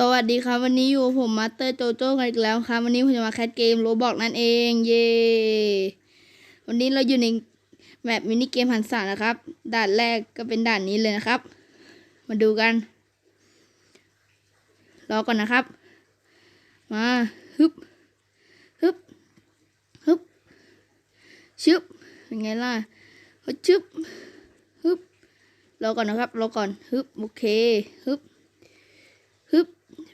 สวัสดีครับวันนี้อยู่ผมมาสเตอร์โจโจ้กันอีกแล้วครับวันนี้ผมจะมาแคสเกมโรบอกนั่นเองเย่วันนี้เราอยู่ในแมปมินิเกมหันษานะครับ ด่านแรกก็เป็นด่านนี้เลยนะครับ มาดูกัน รอก่อนนะครับ มาฮึบฮึบฮึบชึบเป็นไงล่ะชึบฮึบรอก่อนนะครับรอก่อนฮึบโอเคฮึบฮึบ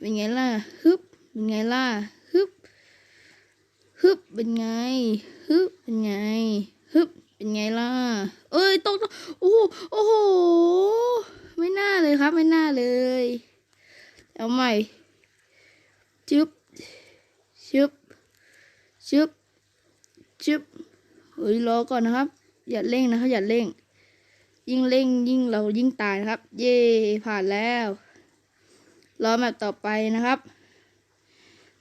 เป็นไงล่ะฮึบเป็นไงล่ะฮึบฮึบเป็นไงฮึบเป็นไงฮึบเป็นไงล่ะเอ้ยตกตโอ้โหโอ้โหไม่น่าเลยครับ ไม่น่าเลย เอาใหม่จึ๊บชึบชึบชึบเฮ้ยรอก่อนนะครับ อย่าเร่งนะครับอย่าเร่ง ยิ่งเร่งยิ่งเรายิ่งตายนะครับ เย่ผ่านแล้ว รอแมปต่อไปนะครับ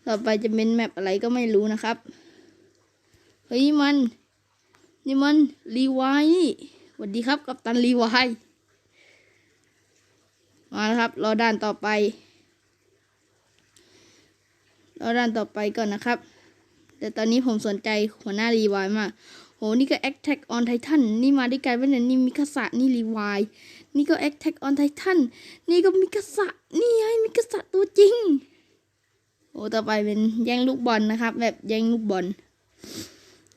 ต่อไปจะเป็นแมปอะไรก็ไม่รู้นะครับ เฮ้ยมัน นี่มันรีไวสวัสดีครับกัปตันรีไวายมาแล้วครับ รอด่านต่อไป รอด่านต่อไปก่อนนะครับ แต่ตอนนี้ผมสนใจหัวหน้ารีไวายมาก โหนี่ก็ Attack on Titan นี่มาด้วยกันเป็นยนี่มิคาสะนี่รีวายนี่ก็ Attack on Titan นี่ก็มิกาสะนี่ไงมิกาสะตัวจริงโอ้ต่อไปเป็นแย่งลูกบอลนะครับ แบบแย่งลูกบอล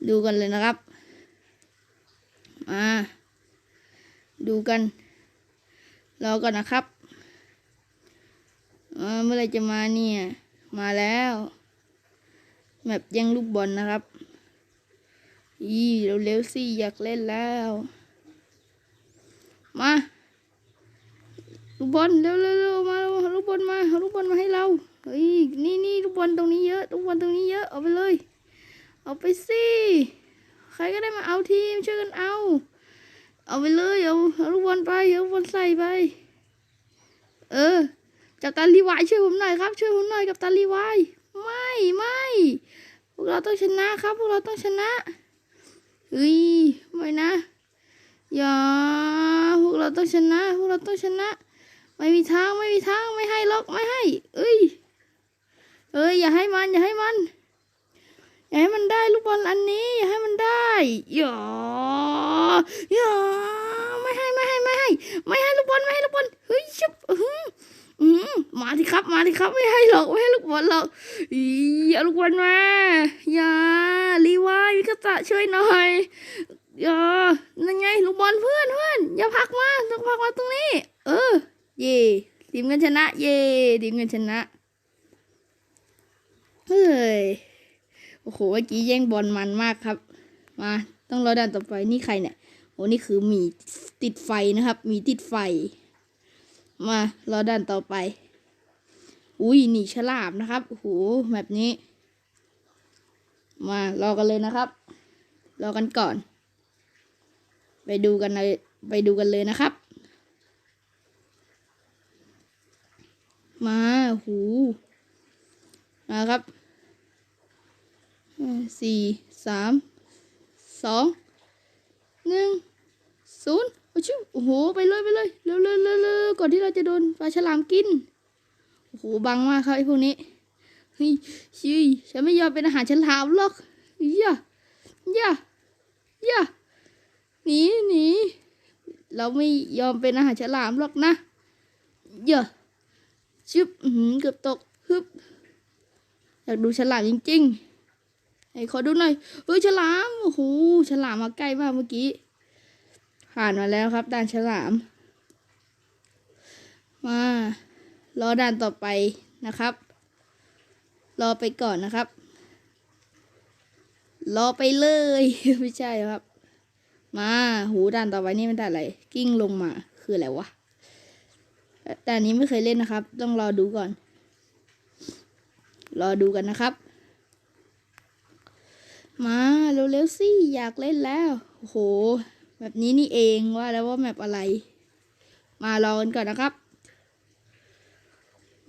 ดูกันเลยนะครับมาดูกันรอก่อนนะครับเมื่อไรจะมาเนี่ย มาแล้วแบบแย่งลูกบอลนะครับ อีเร็วๆสิอยากเล่นแล้ว มาลูกบอลเร็วเร็วเร็วมาลูกบอลมาเอาลูกบอลมาให้เราเฮ้ยนี่นี่ลูกบอลตรงนี้เยอะลูกบอลตรงนี้เยอะเอาไปเลย เอาไปสิใครก็ได้มาเอาทีมช่วยกันเอา เอาไปเลยเอาเอาลูกบอลไปเอาลูกบอลใส่ไป เออกับตันรีวายช่วยผมหน่อยครับช่วยผมหน่อยกับตันรีวายไม่ไม่พวกเราต้องชนะครับ พวกเราต้องชนะ เฮ้ยไม่นะ อย่า พวกเราต้องชนะ พวกเราต้องชนะ ไม่มีทาง ไม่มีทาง ไม่ให้หรอก ไม่ให้ เอ้ย เอ้ย อย่าให้มัน อย่าให้มัน อย่าให้มันได้ลูกบอลอันนี้ อย่าให้มันได้ อย่า อย่า ไม่ให้ ไม่ให้ ไม่ให้ ไม่ให้ลูกบอล ไม่ให้ลูกบอล เฮ้ยชุบ อืมมาสิครับ มาสิครับ ไม่ให้หรอก ไม่ให้ลูกบอลหรอกอีเอาลูกบอลมา อย่ารีวายวิกตะช่วยหน่อยอย่านั่นไง ลูกบอลเพื่อนเพื่อนอย่าพักมาต้องพักมาตรงนี้ เออ เย่ทีมกันชนะ เย่ทีมกันชนะ เฮ้ย โอ้โห เมื่อกี้แย่งบอลมันมากครับ มา ต้องรอด่านต่อไป นี่ใครเนี่ย โอ้นี่คือมีติดไฟนะครับ มีติดไฟ มารอด่านต่อไป อุ้ยหนีฉลามนะครับโอ้โหแบบนี้ มารอกันเลยนะครับ รอกันก่อน ไปดูกันเลยไปดูกันเลยนะครับ มาหูมาครับสี่สามสองหนึ่งศูนย์ ชิวโอ้โห ไปเลยไปเลยเร็วเร็วเร็วเร็วก่อนที่เราจะโดนปลาฉลามกิน โอ้โห บังมากครับไอ้พวกนี้เฮ้ยชิยฉันไม่ยอมเป็นอาหารฉลามหรอกย่าย่าย่าหนีหนีเราไม่ยอมเป็นอาหารฉลามหรอกนะเยอะชึบอื้อหือเกือบตกฮึบอยากดูฉลามจริงๆให้ขอดูหน่อยเฮ้ยฉลาม โอ้โห ฉลามมาใกล้มากเมื่อกี้ ผ่านมาแล้วครับด่านฉลาม มารอด่านต่อไปนะครับ รอไปก่อนนะครับ รอไปเลย ไม่ใช่ครับ มาหูด่านต่อไปนี่มันด่านอะไร กิ้งลงมาคืออะไรวะด่านนี้ไม่เคยเล่นนะครับ ต้องรอดูก่อน รอดูกันนะครับ มาเร็วๆสิอยากเล่นแล้วโอ้โห แบบนี้นี่เองว่าแล้วว่าแมปอะไร มารอกันก่อนนะครับ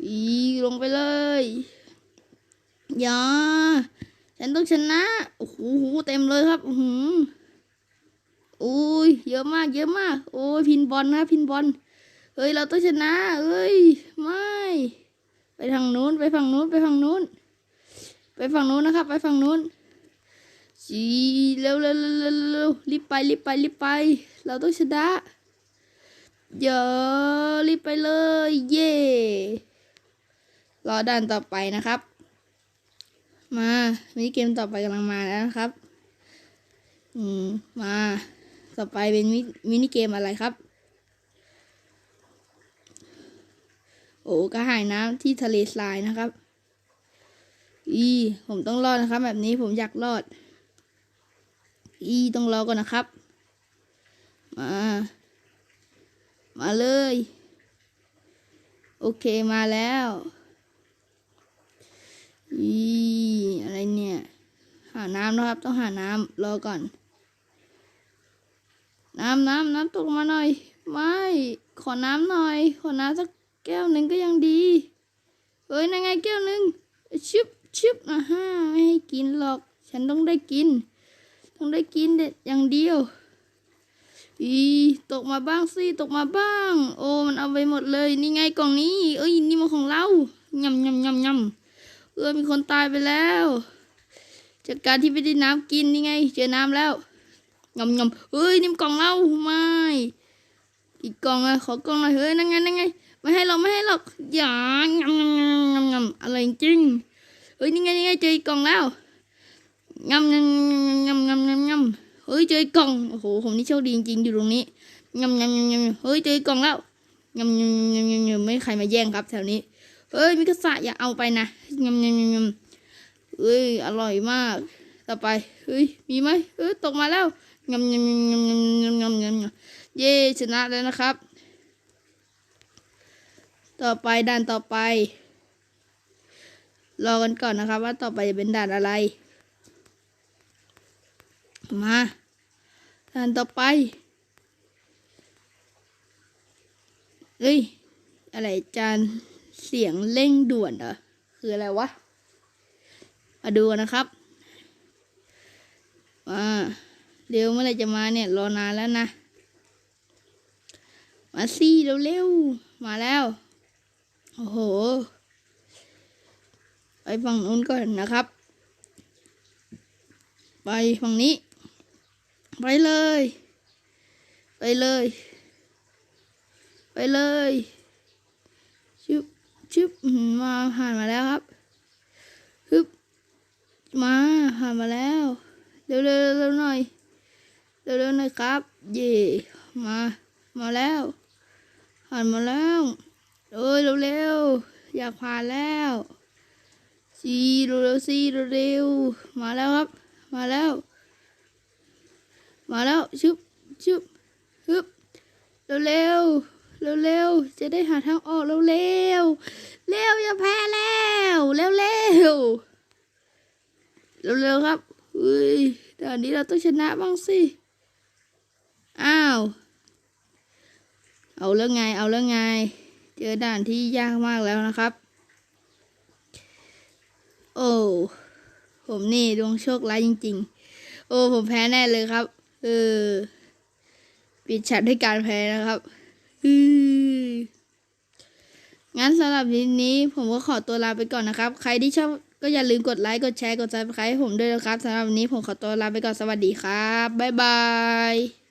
อีลงไปเลยอย่าฉันต้องชนะ โอ้โหเต็มเลยครับ อือหือโอ้ยเยอะมากเยอะมาก โอ้ยพินบอลนะ พินบอลเฮ้ยเราต้องชนะเอ้ยไม่ ไปทางนู้น ไปฝั่งนู้น ไปฝั่งนู้น ไปฝั่งนู้นนะครับ ไปฝั่งนู้น จีเร็วเร็วเร็วเร็วเร็วรีบไปรีบไปรีบไป เราต้องชนะเดี๋ยวรีบไปเลย เย่รอด่านต่อไปนะครับ มามินิเกมต่อไปกำลังมาแล้วนะครับ อืมมาต่อไปเป็นมิมินิเกมอะไรครับ โอ้กระหายน้ำที่ทะเลทรายนะครับ อี ผมต้องรอดนะครับ แบบนี้ผมอยากรอด อีต้องรอก่อนนะครับ มา มาเลย โอเคมาแล้วอีอะไรเนี่ย หาน้ำนะครับ ต้องหาน้ำรอก่อน น้ำน้ำน้ำตกมาหน่อย ไม่ ขอน้ำหน่อย ขอน้ำสักแก้วหนึ่งก็ยังดี เฮ้ยนั่นไงแก้วหนึ่งชิบชิบอะฮะไม่ให้กินหรอก ฉันต้องได้กิน ต้องได้กินเด็ดอย่างเดียว อีตกมาบ้างสิตกมาบ้าง โอ้มันเอาไปหมดเลย นี่ไงกล่องนี้ เอ้ยนี่มันของเรายำยำยำยำเออมีคนตายไปแล้วจากการที่ไม่ได้น้ำกินนี่ไง เจอน้ำแล้วยำยำเฮ้ยนี่มันกล่องเราไม่อีกกล่องอะขอกล่องหน่อยเฮ้ยนั่งไงนั่งไงไม่ให้เราไม่ให้หรอกอย่างยำยำยำยำยำอะไรจริงเฮ้ยนี่ไงนี่ไงเจออีกกล่องแล้ว ยำยำยำยำยำยำเฮ้ยเจอกล่องโอ้โหผมนี่โชคดีจริงๆอยู่ตรงนี้ยำยำยำยำเฮ้ยเจอกล่องแล้วยำยำยำยำยำไม่มีใครมาแย่งครับ แถวนี้เฮ้ยมิกาสะอย่าเอาไปนะยำยำยำยำเฮ้ยอร่อยมาก ต่อไปเฮ้ยมีไหมเฮ้ยตกมาแล้วยำยำยำยำยำยำยำยำยำเย้ชนะแล้วนะครับ ต่อไปด่านต่อไป รอกันก่อนนะครับ ว่าต่อไปจะเป็นด่านอะไร มาด่านต่อไป เอ้ย อะไรจานเสียงเร่งด่วนเหรอ คืออะไรวะ มาดูกันนะครับมาเร็วเมื่อไรจะมาเนี่ย รอนานแล้วนะ มาสิเร็วๆ มาแล้ว โอ้โห ไปฝั่งนู้นก่อนนะครับ ไปฝั่งนี้ ไปเลย ไปเลย ไปเลยชึบชึบมาผ่านมาแล้วครับฮึบมาผ่านมาแล้วเร็วเร็วเร็วหน่อยเร็วเร็วหน่อยครับ เย่มามาแล้วผ่านมาแล้วเอ้ยเร็วเร็วอยากผ่านแล้วสีเร็วเร็วสีเร็วเร็วมาแล้วครับ มาแล้ว มาแล้วชึบชึบฮึบเร็วเร็วเร็วเร็วจะได้หาทางออกเร็วเร็วเร็วอย่าแพ้แล้วเร็วเร็วเร็วเร็วครับเฮ้ยตอนนี้เราต้องชนะบ้างสิอ้าวเอาเรื่องไงเอาเรื่องไง เจอด่านที่ยากมากแล้วนะครับ โอ้ผมนี่ดวงโชคร้ายจริง ๆ โอ้ผมแพ้แน่เลยครับ ออปิดฉากด้วยการแพ้นะครับอืองั้นสำหรับวันนี้ผมก็ขอตัวลาไปก่อนนะครับ ใครที่ชอบก็อย่าลืมกดไลค์ กดแชร์ กดซับสไครต์ให้ผมด้วยนะครับสำหรับวันนี้ผมขอตัวลาไปก่อน สวัสดีครับ บ๊ายบาย